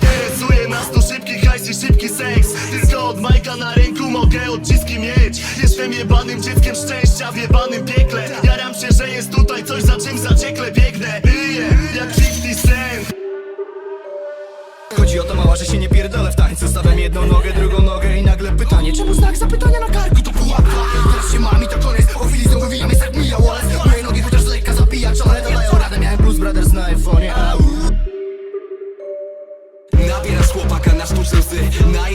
Interesuje nas tu szybki hajs i szybki seks. Tylko od Majka na ręku mogę odciski mieć. Jestem jebanym dzieckiem szczęścia w jebanym piekle. Jaram Że się nie pierdolę w tańcu. Stawiam jedną nogę, drugą nogę i nagle pytanie Czemu znak zapytania na karku to pułapka? Teraz się mam i to koniec. Po chwili znowu wywijam jest jak mija Wallace Moje nogi chociaż lekka zabijacz, ale dodają radę? Miałem Blues Brothers na iPhone'ie, Nabierasz chłopaka na sztuczne łzy Naiwnik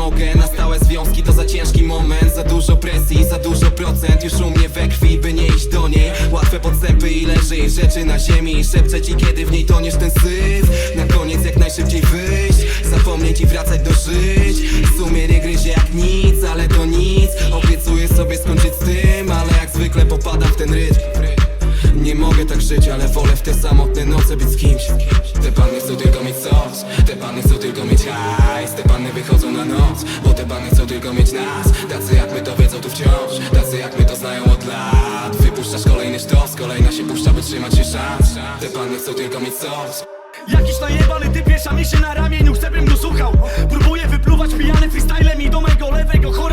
mogę Na stałe związki to za ciężki moment. Za dużo presji, za dużo procent. Już u mnie we krwi, by nie iść do niej. Łatwe podstępy i leży rzeczy na ziemi. Szepczę ci, kiedy w niej toniesz ten syf. Na koniec jak najszybciej wyjść. Zapomnieć i wracać do żyć. Sumienie gryzie jak nic, ale to nic. Obiecuję sobie skończyć z tym Ale jak zwykle popadam w ten rytm. Nie mogę tak żyć, ale wolę w te samotne noce być z kimś wychodzą na noc Bo te panny chcą tylko mieć nas. Tacy jak my to wiedzą tu wciąż Tacy jak my to znają od lat. Wypuszczasz kolejny sztos Kolejna się puszcza, by trzymać się szans. Te panny chcą tylko mieć coś. Jakiś najebany typ wiesza mi się na ramieniu, chcę bym go słuchał. Próbuję wypluwać pijany freestylem i do mego lewego wytłumaczę